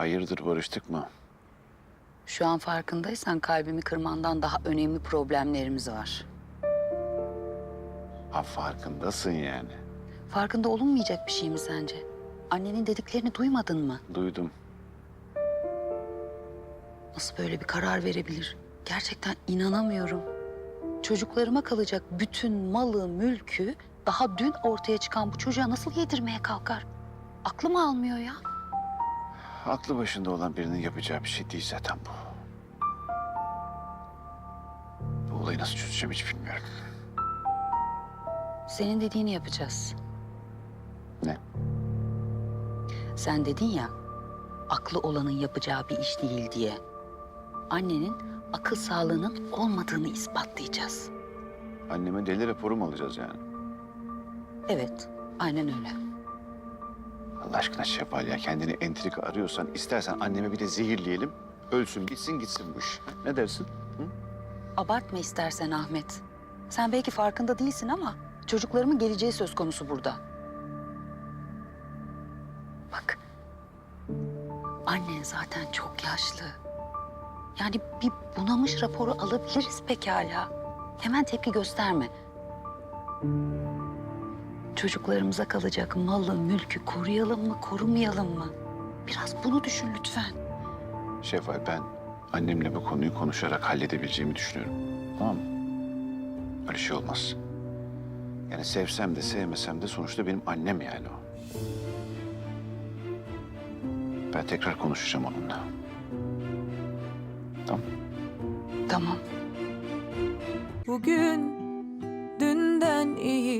Hayırdır barıştık mı? Şu an farkındaysan kalbimi kırmandan daha önemli problemlerimiz var. Ha farkındasın yani. Farkında olunmayacak bir şey mi sence? Annenin dediklerini duymadın mı? Duydum. Nasıl böyle bir karar verebilir? Gerçekten inanamıyorum. Çocuklarıma kalacak bütün malı, mülkü daha dün ortaya çıkan bu çocuğa nasıl yedirmeye kalkar? Aklım almıyor ya. Aklı başında olan birinin yapacağı bir şey değil zaten bu. Bu olayı nasıl çözeceğim hiç bilmiyorum. Senin dediğini yapacağız. Ne? Sen dedin ya, aklı olanın yapacağı bir iş değil diye. Annenin akıl sağlığının olmadığını ispatlayacağız. Anneme deli raporu mu alacağız yani? Evet, aynen öyle. Aşkına Şefal ya kendini entrika arıyorsan istersen anneme bir de zehirleyelim. Ölsün bitsin gitsin bu iş. Ne dersin? Abartma istersen Ahmet. Sen belki farkında değilsin ama çocuklarımın geleceği söz konusu burada. Bak, annen zaten çok yaşlı. Yani bir bunamış raporu alabiliriz pekala. Hemen tepki gösterme. Çocuklarımıza kalacak malı, mülkü koruyalım mı, korumayalım mı? Biraz bunu düşün lütfen. Şefal ben annemle bu konuyu konuşarak halledebileceğimi düşünüyorum. Tamam mı? Öyle şey olmaz. Yani sevsem de sevmesem de sonuçta benim annem yani o. Ben tekrar konuşacağım onunla. Tamam. Tamam. Bugün dünden iyi